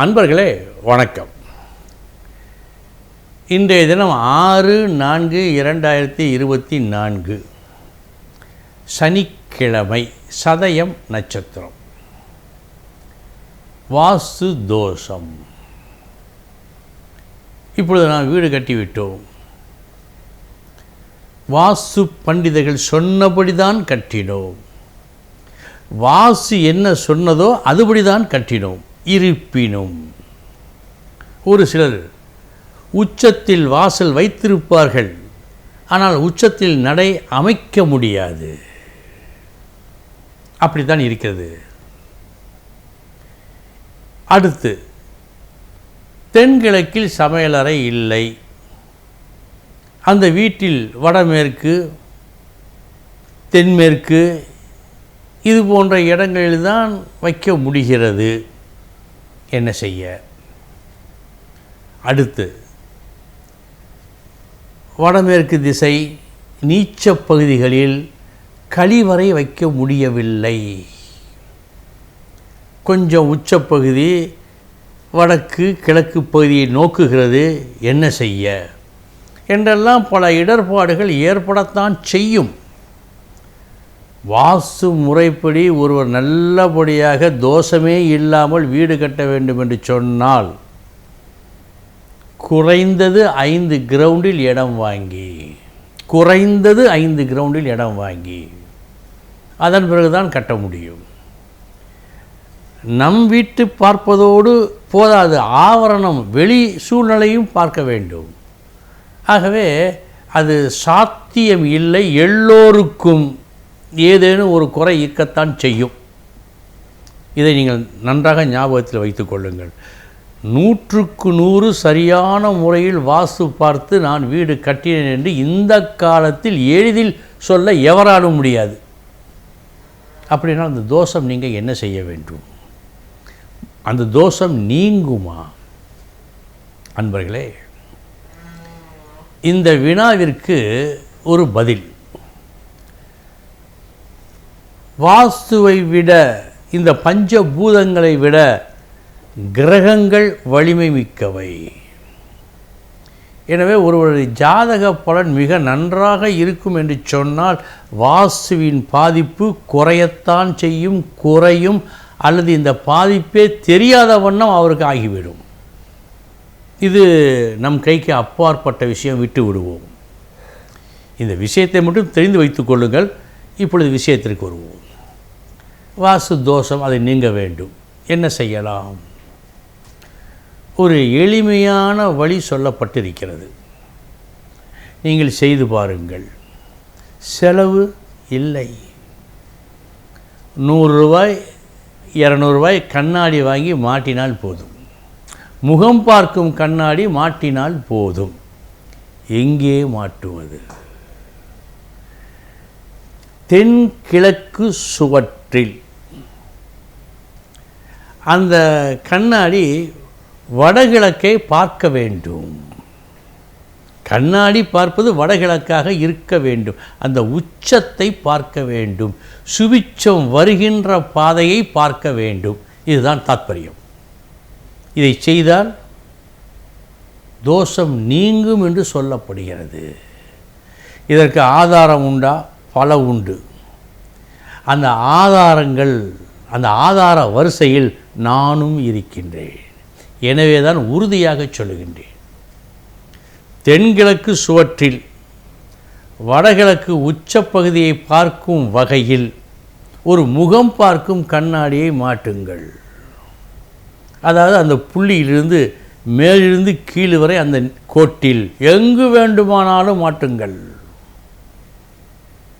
அன்பர்களே வணக்கம். இன்றைய தினம் ஆறு நான்கு இரண்டாயிரத்தி இருபத்தி நான்கு. சனிக்கிழமை சதயம் நட்சத்திரம். வாஸ்து தோஷம். இப்பொழுது நாம் வீடு கட்டிவிட்டோம். வாஸ்து பண்டிதர்கள் சொன்னபடிதான் கட்டினோம். வாசு என்ன சொன்னதோ அதுபடிதான் கட்டினோம். இருப்பினும் ஒரு சிலர் உச்சத்தில் வாசல் வைத்திருப்பார்கள் ஆனால் உச்சத்தில் நடை அமைக்க முடியாது. அப்படித்தான் இருக்கிறது. அடுத்து தென்கிழக்கில் சமையலறை இல்லை. அந்த வீட்டில் வடமேற்கு தென்மேற்கு இது போன்ற இடங்களில்தான் வைக்க முடிகிறது. என்ன செய்ய? அடுத்து வடமேற்கு திசை நீச்ச பகுதிகளில் கழிவறை வைக்க முடியவில்லை. கொஞ்சம் உச்சப்பகுதி வடக்கு கிழக்கு பகுதியை நோக்குகிறது. என்ன செய்ய? என்றெல்லாம் பல இடர்பாடுகள் ஏற்படத்தான் செய்யும். வாஸ்து முறைப்படி ஒருவர் நல்லபடியாக தோஷமே இல்லாமல் வீடு கட்ட வேண்டும் என்று சொன்னால் குறைந்தது ஐந்து கிரவுண்டில் இடம் வாங்கி குறைந்தது ஐந்து கிரவுண்டில் இடம் வாங்கி அதன் பிறகுதான் கட்ட முடியும். நம் வீட்டு பார்ப்பதோடு போதாது ஆவரணம் வெளி சூழ்நிலையும் பார்க்க வேண்டும். ஆகவே அது சாத்தியம் இல்லை எல்லோருக்கும். ஏதேனும் ஒரு குறை இருக்கத்தான் செய்யும். இதை நீங்கள் நன்றாக ஞாபகத்தில் வைத்து கொள்ளுங்கள். நூற்றுக்கு நூறு சரியான முறையில் வாஸ்து பார்த்து நான் வீடு கட்டினேன் என்று இந்த காலத்தில் எளிதில் சொல்ல எவராலும் முடியாது. அப்படின்னா அந்த தோஷம் நீங்கள் என்ன செய்ய வேண்டும்? அந்த தோஷம் நீங்குமா? அன்பர்களே இந்த வினாவிற்கு ஒரு பதில். வாஸ்துவை விட இந்த பஞ்சபூதங்களை விட கிரகங்கள் வலிமை மிக்கவை. எனவே ஒருவருடைய ஜாதக பலன் மிக நன்றாக இருக்கும் என்று சொன்னால் வாஸ்துவின் பாதிப்பு குறையத்தான் செய்யும் குறையும் அல்லது இந்த பாதிப்பே தெரியாத வண்ணம் அவருக்கு ஆகிவிடும். இது நம் கைக்கு அப்பாற்பட்ட விஷயம் விட்டு விடுவோம். இந்த விஷயத்தை மட்டும் தெரிந்து வைத்துக் கொள்ளுங்கள். இப்பொழுது விஷயத்திற்கு வருவோம். வாசு தோஷம் அதை நீங்க வேண்டும். என்ன செய்யலாம்? ஒரு எளிமையான வழி சொல்லப்பட்டிருக்கிறது. நீங்கள் செய்து பாருங்கள். செலவு இல்லை. நூறுரூவாய் இரநூறுவாய் இரநூறுபாய் கண்ணாடி வாங்கி மாட்டினால் போதும். முகம் பார்க்கும் கண்ணாடி மாட்டினால் போதும். எங்கே மாட்டுவது? தென்கிழக்கு சுவற்றில். அந்த கண்ணாடி வடகிழக்கை பார்க்க வேண்டும். கண்ணாடி பார்ப்பது வடகிழக்காக இருக்க வேண்டும். அந்த உச்சத்தை பார்க்க வேண்டும். சுவிச்சம் வருகின்ற பாதையை பார்க்க வேண்டும். இதுதான் தாத்பரியம். இதை செய்தால் தோஷம் நீங்கும் என்று சொல்லப்படுகிறது. இதற்கு ஆதாரம் உண்டா? பல உண்டு. அந்த ஆதாரங்கள் அந்த ஆதார வரிசையில் நானும் இருக்கின்றேன். எனவே தான் உறுதியாக சொல்லுகின்றேன். தென்கிழக்கு சுவற்றில் வடகிழக்கு உச்சப்பகுதியை பார்க்கும் வகையில் ஒரு முகம் பார்க்கும் கண்ணாடியை மாட்டுங்கள் அதாவது அந்த புள்ளியிலிருந்து மேலிருந்து கீழ் வரை அந்த கோட்டில் எங்கு வேண்டுமானாலும் மாட்டுங்கள்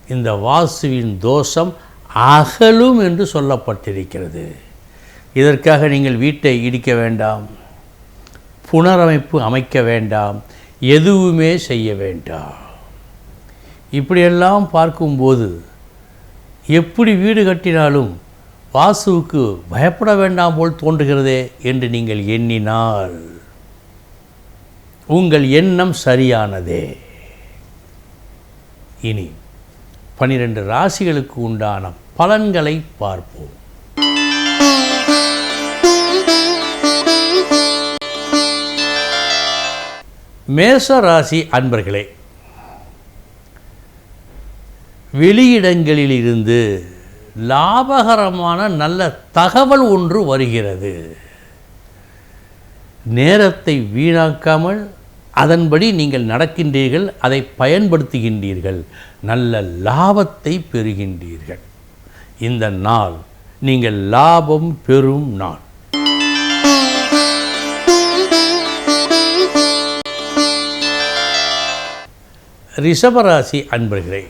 இந்த வாசுவின் தோஷம் அகலும் என்று சொல்லப்பட்டிருக்கிறது. இதற்காக நீங்கள் வீட்டை இடிக்க வேண்டாம் புனரமைப்பு அமைக்க வேண்டாம் எதுவுமே செய்ய வேண்டாம். இப்படியெல்லாம் பார்க்கும்போது எப்படி வீடு கட்டினாலும் வாசுவுக்கு பயப்பட வேண்டாம் போல் தோன்றுகிறதே என்று நீங்கள் எண்ணினால் உங்கள் எண்ணம் சரியானதே. இனி பனிரெண்டு ராசிகளுக்கு உண்டான பலன்களை பார்ப்போம். மேச ராசி அன்பர்களே வெளியிடங்களிலிருந்து லாபகரமான நல்ல தகவல் ஒன்று வருகிறது. நேரத்தை வீணாக்காமல் அதன்படி நீங்கள் நடக்கின்றீர்கள் அதை பயன்படுத்துகின்றீர்கள் நல்ல லாபத்தை பெறுகின்றீர்கள். இந்த நாள் நீங்கள் லாபம் பெறும் நாள். ரிஷபராசி அன்பர்களே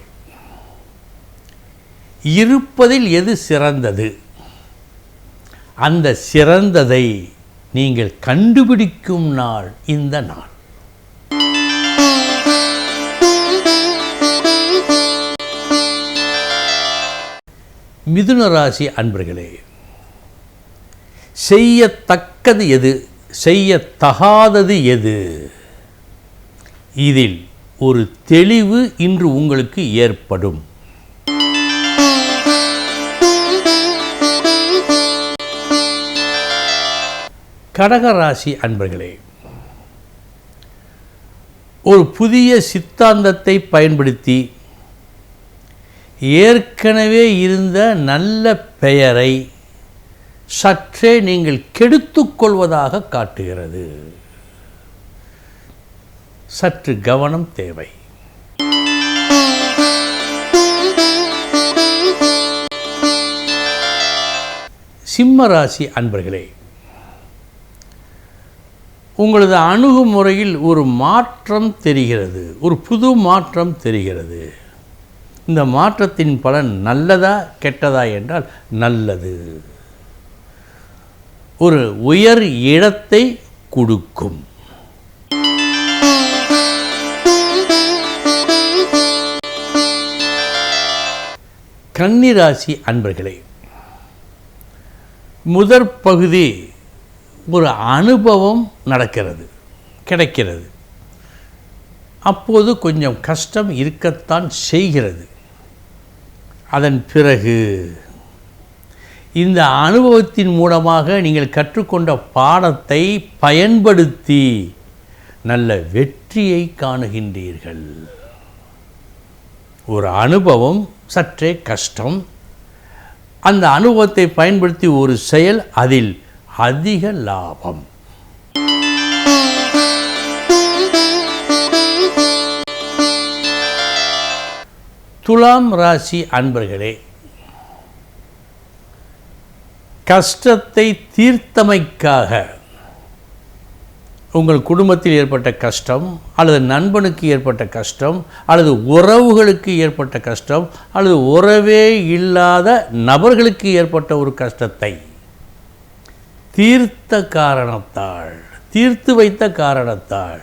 இருப்பதில் எது சிறந்தது? அந்த சிறந்ததை நீங்கள் கண்டுபிடிக்கும் நாள் இந்த நாள். மிதுன ராசி அன்பர்களே செய்யத்தக்கது எது? செய்யத்தகாதது எது? இதில் ஒரு தெளிவு இன்று உங்களுக்கு ஏற்படும். கடகராசி அன்பர்களே ஒரு புதிய சித்தாந்தத்தை பயன்படுத்தி ஏற்கனவே இருந்த நல்ல பெயரை சற்றே நீங்கள் கெடுத்துக்கொள்வதாக காட்டுகிறது. சற்று கவனம் தேவை. சிம்ம ராசி அன்பர்களே உங்களது அணுகுமுறையில் ஒரு மாற்றம் தெரிகிறது ஒரு புது மாற்றம் தெரிகிறது. இந்த மாற்றத்தின் பலன் நல்லதா கெட்டதா என்றால் நல்லது. ஒரு உயர் இடத்தை கொடுக்கும். கன்னிராசி அன்பர்களே முதற் பகுதி ஒரு அனுபவம் நடக்கிறது கிடைக்கிறது. அப்போது கொஞ்சம் கஷ்டம் இருக்கத்தான் செய்கிறது. அதன் பிறகு இந்த அனுபவத்தின் மூலமாக நீங்கள் கற்றுக்கொண்ட பாடத்தை பயன்படுத்தி நல்ல வெற்றியை காணுகின்றீர்கள். ஒரு அனுபவம் சற்றே கஷ்டம். அந்த அனுபவத்தை பயன்படுத்தி ஒரு செயல் அதில் அதிக லாபம். துலாம் ராசி அன்பர்களே கஷ்டத்தை தீர்த்தமைக்காக உங்கள் குடும்பத்தில் ஏற்பட்ட கஷ்டம் அல்லது நண்பனுக்கு ஏற்பட்ட கஷ்டம் அல்லது உறவுகளுக்கு ஏற்பட்ட கஷ்டம் அல்லது உறவே இல்லாத நபர்களுக்கு ஏற்பட்ட ஒரு கஷ்டத்தை தீர்த்த காரணத்தால் தீர்த்து வைத்த காரணத்தால்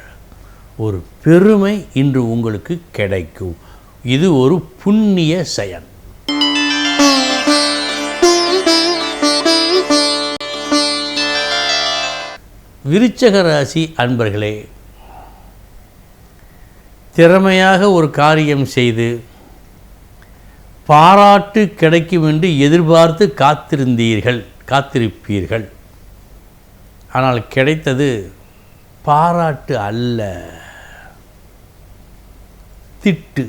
ஒரு பெருமை இன்று உங்களுக்கு கிடைக்கும். இது ஒரு புண்ணிய செயல். விருச்சக ராசி அன்பர்களே திறமையாக ஒரு காரியம் செய்து பாராட்டு கிடைக்கும் என்று எதிர்பார்த்து காத்திருந்தீர்கள் காத்திருப்பீர்கள். ஆனால் கிடைத்தது பாராட்டு அல்ல திட்டு.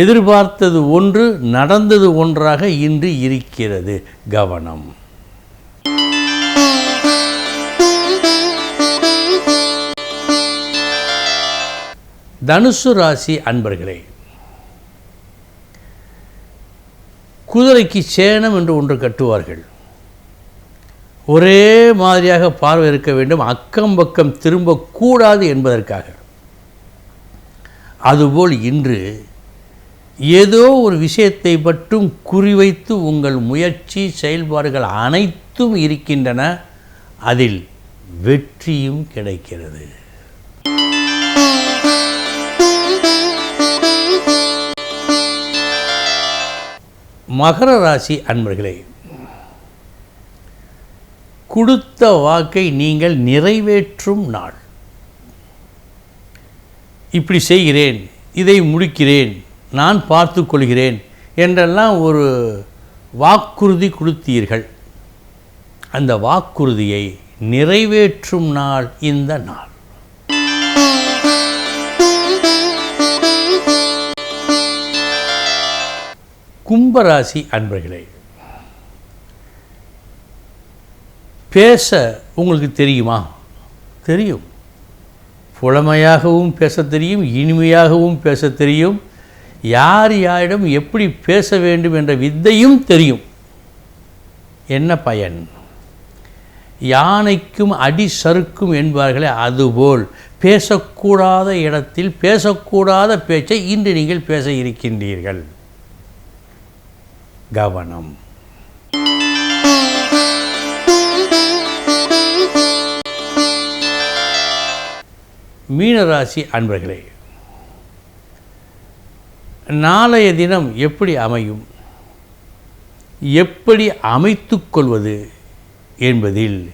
எதிர்பார்த்தது ஒன்று நடந்தது ஒன்றாக இன்று இருக்கிறது கவனம். தனுசு ராசி அன்பர்களே குதிரைக்கு சேனம் என்று ஒன்று கட்டுவார்கள். ஒரே மாதிரியாக பார்வை இருக்க வேண்டும் அக்கம் பக்கம் திரும்பக்கூடாது என்பதற்காக. அதுபோல் இன்று ஏதோ ஒரு விஷயத்தை மட்டும் குறிவைத்து உங்கள் முயற்சி செயல்பாடுகள் அனைத்தும் இருக்கின்றன. அதில் வெற்றியும் கிடைக்கிறது. மகர ராசி அன்பர்களே கொடுத்த வாக்கை நீங்கள் நிறைவேற்றும் நாள். இப்படி செய்கிறேன் இதை முடிக்கிறேன் நான் பார்த்து கொள்கிறேன் என்றெல்லாம் ஒரு வாக்குறுதி கொடுத்தீர்கள். அந்த வாக்குறுதியை நிறைவேற்றும் நாள் இந்த நாள். கும்பராசி அன்பர்களே பேச உங்களுக்கு தெரியுமா? தெரியும். புலமையாகவும் பேச தெரியும் இனிமையாகவும் பேச தெரியும் யார் யாரிடம் எப்படி பேச வேண்டும் என்ற வித்தையும் தெரியும். என்ன பயன்? யானைக்கும் அடி சறுக்கும் என்பார்களே அதுபோல் பேசக்கூடாத இடத்தில் பேசக்கூடாத பேச்சை இன்று நீங்கள் பேச இருக்கின்றீர்கள். கவனம். மீனராசி அன்பர்களே நாளைய தினம் எப்படி அமையும்? எப்படி அமைத்து கொள்வது என்பதில்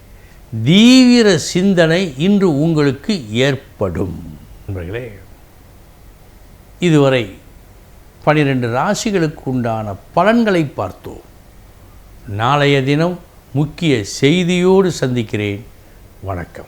தீவிர சிந்தனை இன்று உங்களுக்கு ஏற்படும். நண்பர்களே இதுவரை பனிரெண்டு ராசிகளுக்கு உண்டான பலன்களை பார்த்தோம். நாளைய தினம் முக்கிய செய்தியோடு சந்திக்கிறேன். வணக்கம்.